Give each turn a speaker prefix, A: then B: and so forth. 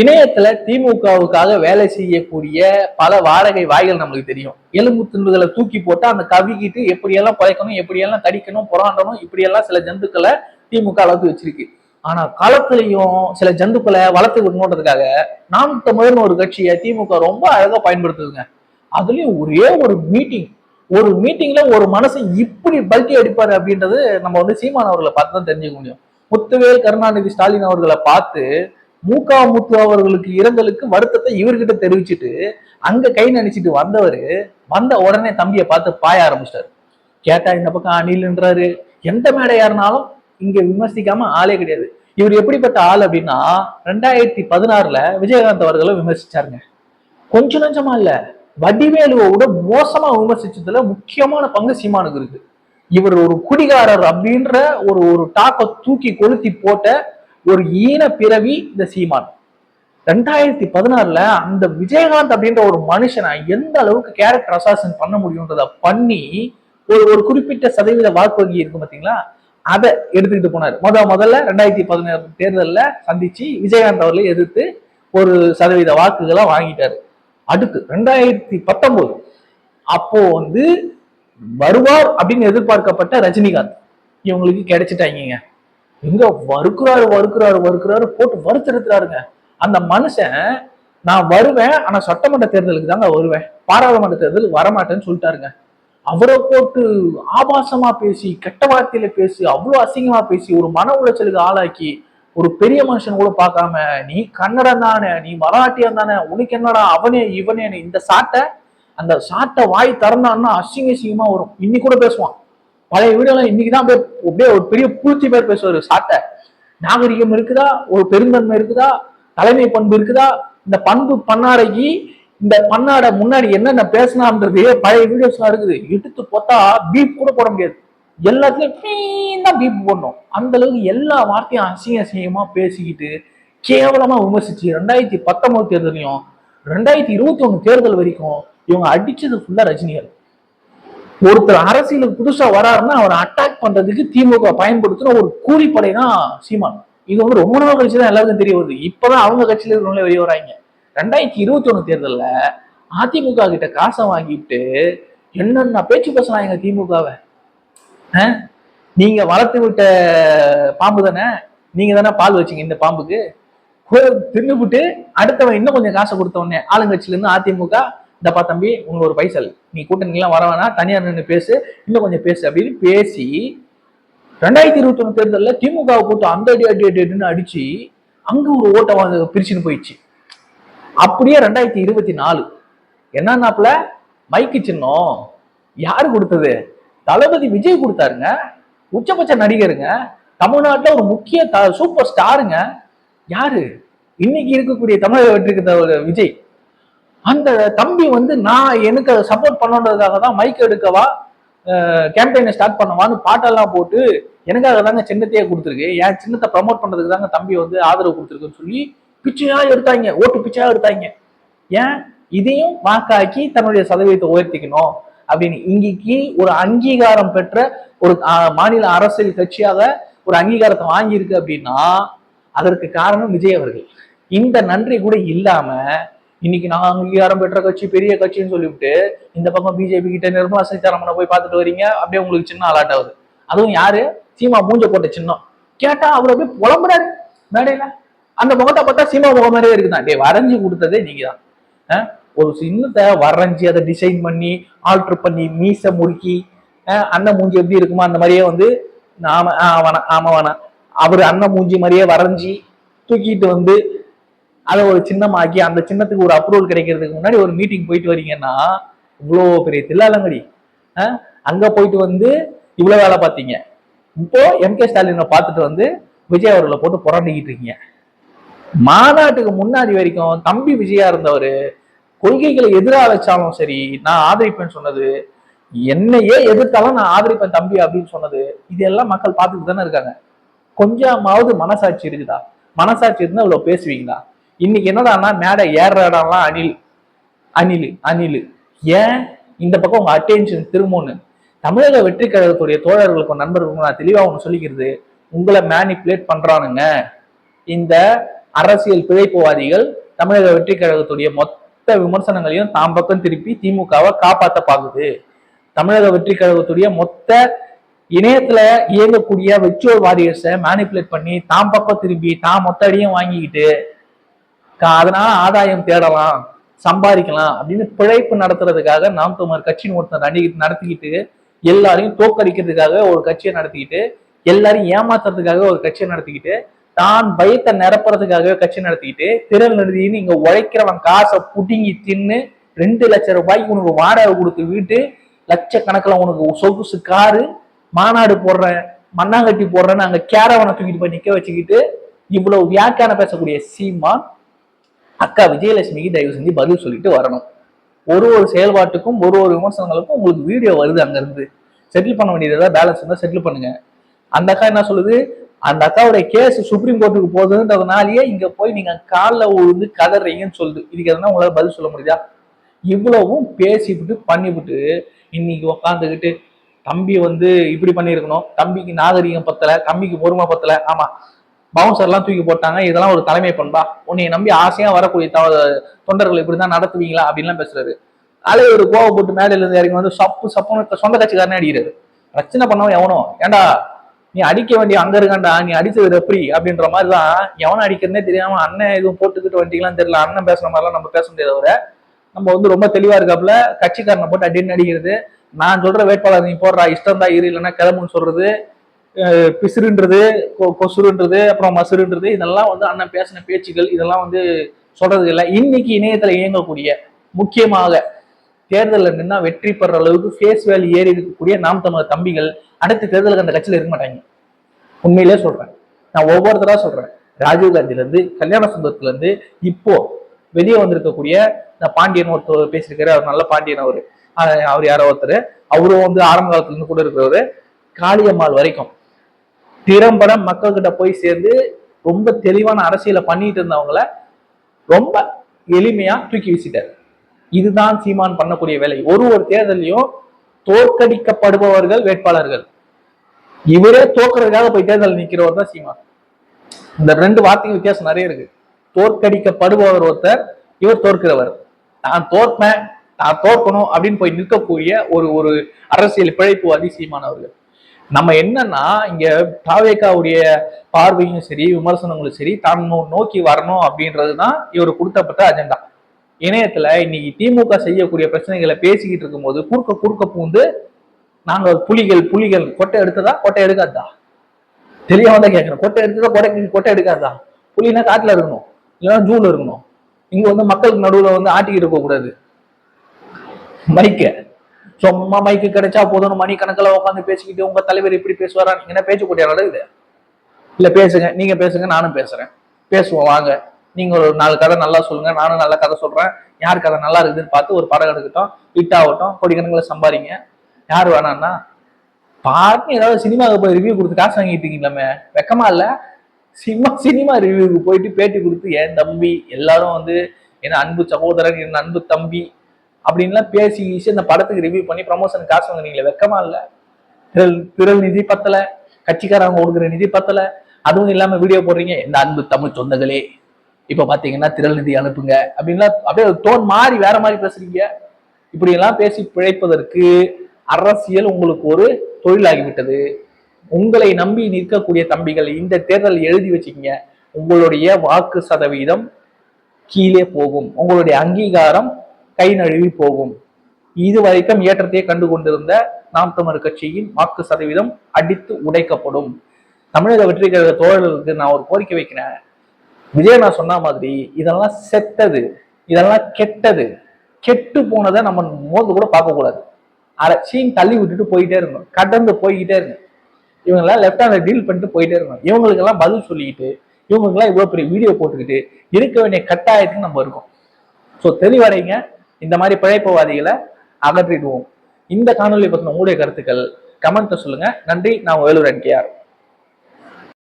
A: இணையத்துல திமுகவுக்காக வேலை செய்யக்கூடிய பல வாடகை வாய்கள் நம்மளுக்கு தெரியும். எலும்பு துண்டுகளை தூக்கி போட்டு அந்த கவிக்கிட்டு எப்படியெல்லாம் குறைக்கணும் எப்படியெல்லாம் தடிக்கணும் புறாண்டணும் இப்படியெல்லாம் சில ஜந்துக்களை திமுக வளர்த்து வச்சிருக்கு. ஆனா களத்திலையும் சில ஜந்துக்களை வளர்த்து விடணுன்றதுக்காக நாம் தமிழர்னு ஒரு கட்சியை திமுக ரொம்ப அழகா பயன்படுத்துதுங்க. அதுலயும் ஒரே ஒரு மீட்டிங் ஒரு மீட்டிங்ல ஒரு மனசை இப்படி பல்கி அடிப்பாரு அப்படின்றது நம்ம வந்து சீமான் அவர்களை பார்த்து தான் தெரிஞ்சுக்க முடியும். முத்துவேல் கருணாநிதி ஸ்டாலின் அவர்களை பார்த்து மூகா முத்து அவர்களுக்கு இறந்தலுக்கு வருத்தத்தை இவர்கிட்ட தெரிவிச்சுட்டு அங்க கை நினைச்சிட்டு வந்தவர் வந்த உடனே தம்பியை பார்த்து பாய ஆரம்பிச்சிட்டாரு. கேட்டா இந்த பக்கம் அணில்ன்றாரு. எந்த மேடையாருனாலும் இருந்தாலும் இங்க விமர்சிக்காம ஆளே கிடையாது. இவர் எப்படிப்பட்ட ஆள் அப்படின்னா ரெண்டாயிரத்தி பதினாறுல விஜயகாந்த் அவர்களை விமர்சிச்சாருங்க. கொஞ்சம் நஞ்சமா இல்ல வடிவேலுவை விட மோசமா விமர்சிச்சதுல முக்கியமான பங்கு சீமானுக்கு இருக்கு. இவர் ஒரு குடிகாரர் அப்படின்ற ஒரு ஒரு டாக்கை தூக்கி கொளுத்தி போட்ட ஒரு ஈன பிறவி இந்த சீமான். ரெண்டாயிரத்தி பதினாறுல அந்த விஜயகாந்த் அப்படின்ற ஒரு மனுஷனை எந்த அளவுக்கு கேரக்டர் அசாசன் பண்ண முடியுன்றத பண்ணி ஒரு ஒரு குறிப்பிட்ட சதவீத வாக்கு வங்கி இருக்கும் பாத்தீங்களா? அதை எடுத்துக்கிட்டு போனார். முத முதல்ல ரெண்டாயிரத்தி பதினாறு தேர்தலில் சந்திச்சு விஜயகாந்த் அவர்களை எதிர்த்து ஒரு சதவீத வாக்குகளை வாங்கிட்டாரு. அடுத்து ரெண்டாயிரத்தி பத்தொன்பது. அப்போ வந்து வருவார் அப்படின்னு எதிர்பார்க்கப்பட்ட ரஜினிகாந்த். இவங்களுக்கு கிடைச்சிட்டாங்க எங்க வறுக்கிறாரு வறுக்கிறாரு வறுக்கிறாரு போட்டு வறுத்தெடுத்துறாருங்க அந்த மனுஷன் நான் வருவேன் ஆனா சட்டமன்ற தேர்தலுக்கு தாங்க வருவேன். பாராளுமன்ற தேர்தலுக்கு வரமாட்டேன்னு சொல்லிட்டாருங்க. அவரை போட்டு ஆபாசமா பேசி கெட்ட வார்த்தையில பேசி அவ்வளவு அசிங்கமா பேசி ஒரு மன உளைச்சலுக்கு ஆளாக்கி ஒரு பெரிய மனுஷன் கூட பார்க்காம நீ கன்னடம் தானே நீ மராட்டியம் தானே உனக்கு என்னடா அவனே இவனே இந்த சாட்டை அந்த சாட்டை வாய் திறந்தான்னா அசிங்க அசிங்கமா வரும். இன்னி கூட பேசுவான். பழைய வீடியோலாம் இன்னைக்கு தான் அப்படியே ஒரு பெரிய பூச்சி பேர் பேசுவார் சாட்டை நாகரிகம் இருக்குதா? ஒரு பெருந்தன்மை இருக்குதா? தலைமை பண்பு இருக்குதா? இந்த பண்பு பன்னாடைக்கு இந்த பண்ணாட முன்னாடி என்னென்ன பேசினான்றது பழைய வீடியோஸ்லாம் இருக்குது. எடுத்து பார்த்தா பீப் கூட போட முடியாது. எல்லாத்துலயும் தான் பீப் போடணும். அந்த அளவுக்கு எல்லா வார்த்தையும் அசிங்க அசிங்கமா பேசிக்கிட்டு கேவலமா விமர்சிச்சு ரெண்டாயிரத்தி பத்தொன்பது தேர்தலையும் ரெண்டாயிரத்தி இருபத்தி ஒண்ணு தேர்தல் வரைக்கும் இவங்க அடிச்சது ஃபுல்லா ரஜினிகள் ஒருத்தர் அரசியலுக்கு புதுசா வராருன்னா அவரை அட்டாக் பண்றதுக்கு திமுக பயன்படுத்துன ஒரு கூலிப்படை தான் சீமான். இது வந்து ரொம்ப நாள் கழிச்சு தான் எல்லாருக்கும் தெரிய வருது. இப்பதான் அவங்க கட்சியில இருக்கிறவங்களே வெளியே வராங்க. ரெண்டாயிரத்தி இருபத்தி ஒண்ணு தேர்தலில் அதிமுக கிட்ட காசை வாங்கிட்டு என்னென்ன பேச்சு பேசலாம் திமுகவை? நீங்க வளர்த்து விட்ட பாம்பு தானே? நீங்க தானே பால் வச்சீங்க இந்த பாம்புக்கு? தின்னுபிட்டு அடுத்தவன் இன்னும் கொஞ்சம் காசை கொடுத்த உடனே ஆளுங்கட்சியில இருந்து அதிமுக இந்தப்பா தம்பி உங்களுக்கு ஒரு பைசல். நீ கூட்டணிலாம் வர வேணா தனியார் நின்று பேசு இன்னும் கொஞ்சம் பேசு அப்படின்னு பேசி ரெண்டாயிரத்தி இருபத்தி ஒன்று தேர்தலில் திமுக போட்டு அந்த அடி அடி அடின்னு அடிச்சு அங்க ஒரு ஓட்டை வந்து பிரிச்சுன்னு போயிடுச்சு. அப்படியே ரெண்டாயிரத்தி இருபத்தி நாலு. என்னன்னாப்புல மைக்கு சின்னம். யாரு கொடுத்தது? தளபதி விஜய் கொடுத்தாருங்க. உச்சபட்ச நடிகருங்க. தமிழ்நாட்டில் ஒரு முக்கிய சூப்பர் ஸ்டாருங்க. யாரு? இன்னைக்கு இருக்கக்கூடிய தமிழக வெற்றிக்கு விஜய். அந்த தம்பி வந்து நான் எனக்கு அதை சப்போர்ட் பண்ணணுன்றதுக்காக தான் மைக் எடுக்கவா கேம்பெயினை ஸ்டார்ட் பண்ணவான்னு பாட்டெல்லாம் போட்டு எனக்காக தாங்க சின்னத்தையே கொடுத்துருக்கு. என் சின்னத்தை ப்ரமோட் பண்ணுறதுக்கு தாங்க தம்பி வந்து ஆதரவு கொடுத்துருக்குன்னு சொல்லி பிச்சையாக எடுத்தாங்க. ஓட்டு பிச்சையாக எடுத்தாங்க. ஏன்? இதையும் வாக்காக்கி தன்னுடைய சதவீதத்தை உயர்த்திக்கணும். அப்படின்னு. இங்கேக்கு ஒரு அங்கீகாரம் பெற்ற ஒரு மாநில அரசியல் கட்சியாக ஒரு அங்கீகாரத்தை வாங்கியிருக்கு அப்படின்னா அதற்கு காரணம் விஜய் அவர்கள். இந்த நன்றி கூட இல்லாம இன்னைக்கு நான் அங்கீகாரம் பெற்ற கட்சி பெரிய கட்சின்னு சொல்லிவிட்டு இந்த பக்கம் பிஜேபி கிட்ட நிர்மலா சீதாராமனை போய் பார்த்துட்டு வரீங்க அப்படியே உங்களுக்கு சின்ன அலாட் ஆகுது. அதுவும் யாரு? சீமா மூஞ்ச போட்ட சின்னம். கேட்டா அவர் அப்படியே புலம்புறாரு. மேடையில. அந்த முகத்தை பார்த்தா சீமா முகம் மாதிரியே இருக்குதான் டே வரைஞ்சி கொடுத்ததே நீங்க தான் ஒரு சின்னத்தை வரைஞ்சி அதை டிசைன் பண்ணி ஆல்டர் பண்ணி மீசை முறுக்கி அண்ணன் மூஞ்சி எப்படி இருக்குமோ அந்த மாதிரியே வந்து ஆமா வேணாம் ஆமா வேணாம் அவர் அண்ணன் மூஞ்சி மாதிரியே வரைஞ்சி தூக்கிட்டு வந்து அதை ஒரு சின்னமாக்கி அந்த சின்னத்துக்கு ஒரு அப்ரூவல் கிடைக்கிறதுக்கு முன்னாடி ஒரு மீட்டிங் போயிட்டு வரீங்கன்னா இவ்வளோ பெரிய தில்லாலங்கடி. அங்க போயிட்டு வந்து இவ்வளோ வேலை பார்த்தீங்க. இப்போ எம் கே ஸ்டாலினை பார்த்துட்டு வந்து விஜய் அவர்களை போட்டு புரண்டிக்கிட்டு இருக்கீங்க. மாநாட்டுக்கு முன்னாடி வரைக்கும் தம்பி விஜயா இருந்தவர் கொள்கைகளை எதிராக வச்சாலும் சரி நான் ஆதரிப்பேன்னு சொன்னது என்னையே எதிர்த்தாலும் நான் ஆதரிப்பேன் தம்பி அப்படின்னு சொன்னது இதெல்லாம் மக்கள் பார்த்துட்டு தானே இருக்காங்க. கொஞ்சமாவது மனசாட்சி இருக்குதா? மனசாட்சி இருந்தால் இவ்வளோ பேசுவீங்களா? இன்னைக்கு என்னடான்னா மேடை ஏற இடம்லாம் அணில் அணில் அணில். ஏன்? இந்த பக்கம் உங்க அட்டென்ஷன் திரும்பணும் தமிழக வெற்றி கழகத்துடைய தோழர்களுக்கும் நண்பர்களுக்கும் நான் தெளிவாக ஒன்று சொல்லிக்கிறது. உங்களை மேனிப்புலேட் பண்றானுங்க. இந்த அரசியல் பிழைப்புவாதிகள் தமிழக வெற்றி கழகத்துடைய மொத்த விமர்சனங்களையும் தாம் பக்கம் திருப்பி திமுகவை காப்பாத்த பாக்குது. தமிழக வெற்றி கழகத்துடைய மொத்த இணையத்துல இயங்கக்கூடிய வெச்சுவல் வாரியர்ஸை மேனிப்புலேட் பண்ணி தாம் பக்கம் திரும்பி தான் மொத்த அடியும் வாங்கிக்கிட்டு அதனால ஆதாயம் தேடலாம் சம்பாதிக்கலாம் அப்படின்னு பிழைப்பு நடத்துறதுக்காக நாம் தமிழர் கட்சின்னு ஒருத்தர் நடி நடத்திக்கிட்டு எல்லாரையும் தோக்கடிக்கிறதுக்காக ஒரு கட்சியை நடத்திக்கிட்டு எல்லாரையும் ஏமாத்துறதுக்காக ஒரு கட்சியை நடத்திக்கிட்டு தான் பயத்தை நிரப்புறதுக்காக கட்சி நடத்திக்கிட்டு திறன் நிறுத்தின்னு இங்க உழைக்கிறவன் காசை புடுங்கி தின்னு ரெண்டு லட்சம் ரூபாய்க்கு உனக்கு வாடகை கொடுத்து வீட்டு லட்சக்கணக்கில் உனக்கு சொகுசு காரு மாநாடு போடுறேன் மண்ணாங்கட்டி போடுறேன்னு அங்கே கேரவனை தூக்கிட்டு போய் நிற்க வச்சுக்கிட்டு இவ்வளவு வியாக்கியான பேசக்கூடிய சீமான் அக்கா விஜயலட்சுமிக்கு தயவு செஞ்சு பதில் சொல்லிட்டு வரணும். ஒரு ஒரு செயல்பாட்டுக்கும் ஒரு ஒரு விமர்சனங்களுக்கும் உங்களுக்கு வீடியோ வருது அங்கேருந்து. செட்டில் பண்ண வேண்டியதை பேலன்ஸ் இருந்தால் செட்டில் பண்ணுங்க. அந்த அக்கா என்ன சொல்லுது? அந்த அக்காவுடைய கேஸ் சுப்ரீம் கோர்ட்டுக்கு போகுதுன்றதுனாலயே இங்க போய் நீங்க காலில் விழுந்து கதறீங்கன்னு சொல்லுது. இதுக்கு எதுனா உங்களால் பதில் சொல்ல முடியுதா? இவ்வளவும் பேசிவிட்டு பண்ணிவிட்டு இன்னைக்கு உக்காந்துக்கிட்டு தம்பி வந்து இப்படி பண்ணியிருக்கணும். தம்பிக்கு நாகரிகம் பத்தலை தம்பிக்கு பொறுமை பத்தலை. ஆமா பவுன்சர்லாம் தூக்கி போட்டாங்க. இதெல்லாம் ஒரு தலைமை பண்பா. உன்னை நம்பி ஆசையா வரக்கூடிய த- தொண்டர்கள் இப்படிதான் நடத்துவீங்களா? அப்படின்லாம் பேசுறாரு. அலை ஒரு கோவப்பட்டு மேல இருந்து இறங்கி வந்து சப்பு சப்புன்னு சொந்த கட்சிக்காரனே அடிக்கிறாரு. பிரச்சனை பண்ணவன் எவனோ? ஏன்டா நீ அடிக்க வேண்டிய அங்க இருக்காண்டா நீ அடிச்சது எப்படி அப்படின்ற மாதிரி தான் எவனை அடிக்கிறனே தெரியாம அண்ணன் எதுவும் போட்டுக்கிட்டு வண்டிங்களாம் தெரியல. அண்ணன் பேசுற மாதிரிலாம் நம்ம பேச முடியாத தவிர நம்ம வந்து ரொம்ப தெளிவா இருக்காப்புல கட்சிக்காரனை போட்டு அடின்னு அடிக்கிறது. நான் சொல்ற வேட்பாளர் நீ போடுறா இஷ்டம் தான் இரு இல்லைன்னா கிளம்புன்னு சொல்றது. பிசுறுன்றது கொ- கொசுறுன்றது அப்புறம் மசுறுன்றது இதெல்லாம் வந்து அண்ணன் பேசின பேச்சுகள் இதெல்லாம் வந்து சொல்றது இல்லை. இன்னைக்கு இணையத்தில் இயங்கக்கூடிய முக்கியமாக தேர்தலில் நின்னா வெற்றி பெற அளவுக்கு ஃபேஸ் வேல்யூ ஏறி இருக்கக்கூடிய நாம் தமிழர் தம்பிகள் அடுத்த தேர்தலுக்கு அந்த கட்சியில் இருக்க மாட்டாங்க. உண்மையிலே சொல்றேன். நான் ஒவ்வொருத்தராக சொல்றேன். ராஜீவ் கல்யாண சுந்தரத்துலேருந்து இப்போ வெளியே வந்திருக்கக்கூடிய இந்த பாண்டியன் ஒருத்தர் பேசியிருக்காரு. அவர் நல்ல பாண்டியன் அவர். அவர் யாரோ ஒருத்தர். அவரும் வந்து ஆரம்ப காலத்துலேருந்து கூட இருக்கிறவர். காளியம்மாள் வரைக்கும் திறம்பட மக்கள்கிட்ட போய் சேர்ந்து ரொம்ப தெளிவான அரசியலை பண்ணிட்டு இருந்தவங்கள ரொம்ப எளிமையா தூக்கி வீசிட்டார். இதுதான் சீமான் பண்ணக்கூடிய வேலை. ஒரு ஒரு தேர்தலையும் தோற்கடிக்கப்படுபவர்கள் வேட்பாளர்கள். இவரே தோக்குறதுக்காக போய் தேர்தல் நிக்கிறவர் தான் சீமான். இந்த ரெண்டு வார்த்தைக்கு வித்தியாசம் நிறைய இருக்கு. தோற்கடிக்கப்படுபவர் ஒருத்தர் இவர் தோற்கிறவர். நான் தோற்பேன் நான் தோற்கணும் அப்படின்னு போய் நிற்கக்கூடிய ஒரு ஒரு அரசியல் பிழைப்புவாதி சீமான் அவர்கள் நம்ம என்னன்னா இங்க தாவேக்காவுடைய பார்வையும் சரி விமர்சனங்களும் சரி தான் நோ- நோக்கி வரணும் அப்படின்றது தான் இவர் கொடுத்தப்பட்ட அஜெண்டா இணையத்துல இன்னைக்கு திமுக செய்யக்கூடிய பிரச்சனைகளை பேசிக்கிட்டு இருக்கும்போது குறுக்க குறுக்க பூந்து நாங்கள் புலிகள் புலிகள் கொட்டை எடுத்ததா கொட்டை எடுக்காதா தெரியாம தான் கேட்கறேன் கொட்டை எடுத்ததா கொட்டை கொட்டை எடுக்காதா புலினா காட்டுல இருக்கணும் இல்லைன்னா ஜூல இருக்கணும். இங்க வந்து மக்களுக்கு நடுவில் வந்து ஆட்டிக்கிட்டு இருக்க கூடாது மைக்க சும்மா மைக்கு கிடைச்சா போதும் மணி கணக்கில் உட்காந்து பேசிக்கிட்டு உங்க தலைவர் இப்படி பேசுவாரா? நீங்க என்ன பேச்சு போட்டியா இது? இல்ல பேசுங்க. நீங்க பேசுங்க நானும் பேசுறேன். பேசுவோம் வாங்க. நீங்க ஒரு நாலு கதை நல்லா சொல்லுங்க. நானும் நல்ல கதை சொல்றேன். யார் கதை நல்லா இருக்குதுன்னு பார்த்து ஒரு படம் எடுக்கட்டும் ஹிட் ஆகட்டும் கோடிக்கணக்கில் சம்பாதிங்க. யார் வேணாம்னா பார்த்து ஏதாவது சினிமாவுக்கு போய் ரிவ்யூ கொடுத்து காசு வாங்கிட்டு இருக்கீங்களாமே? வெக்கமா இல்ல? சினிமா சினிமா ரிவ்யூக்கு போயிட்டு பேட்டி கொடுத்து என் தம்பி எல்லாரும் வந்து என் அன்பு சகோதரன் என் அன்பு தம்பி அப்படின்லாம் பேசி ஈஸியாக அந்த படத்துக்கு ரிவ்யூ பண்ணி ப்ரமோஷன் காசு வாங்குறீங்களே வெக்கமா இல்லை? திரள் திரள் நிதி பத்தல கட்சிக்காரங்க கொடுக்குற நிதி பத்தல. அதுவும் இல்லாம வீடியோ போடுறீங்க இந்த அன்பு தமிழ் சொந்தங்களே இப்ப பாத்தீங்கன்னா திரள் நிதி அனுப்புங்க அப்படின்லாம் அப்படியே தோன் மாறி வேற மாதிரி பேசுறீங்க. இப்படி எல்லாம் பேசி பிழைப்பதற்கு அரசியல் உங்களுக்கு ஒரு தொழிலாகிவிட்டது. உங்களை நம்பி நிற்கக்கூடிய தம்பிகள் இந்த தேர்தல் எழுதி வச்சுக்கீங்க. உங்களுடைய வாக்கு சதவீதம் கீழே போகும். உங்களுடைய அங்கீகாரம் கை நழுவி போகும். இது வரைக்கும் ஏற்றத்தையே கண்டு கொண்டிருந்த நாம் தமிழர் கட்சியின் வாக்கு சதவீதம் அடித்து உடைக்கப்படும். தமிழக வெற்றி கழக தோழர்களுக்கு நான் ஒரு கோரிக்கை வைக்கிறேன். விஜய் நான் சொன்ன மாதிரி இதெல்லாம் செத்தது இதெல்லாம் கெட்டது. கெட்டு போனதை நம்ம மோந்து கூட பார்க்க கூடாது. அதை சீன் தள்ளி விட்டுட்டு போயிட்டே இருக்கணும். கடந்து போய்கிட்டே இருக்கணும். இவங்கெல்லாம் லெஃப்ட் ஹேண்ட்ல டீல் பண்ணிட்டு போயிட்டே இருக்கணும். இவங்களுக்கெல்லாம் பதில் சொல்லிக்கிட்டு இவங்களுக்கெல்லாம் இவ்வளோ பெரிய வீடியோ போட்டுக்கிட்டு இருக்க வேண்டிய கட்டாயத்துக்கு நம்ம இருக்கோம். ஸோ தெளிவடைங்க. இந்த மாதிரி பிழைப்புவாதிகளை அகற்றிடுவோம். இந்த காணொலி பற்றின உங்களுடைய கருத்துக்கள் கமெண்ட்டை சொல்லுங்க. நன்றி. நான் வேலூர் என்கேஆர்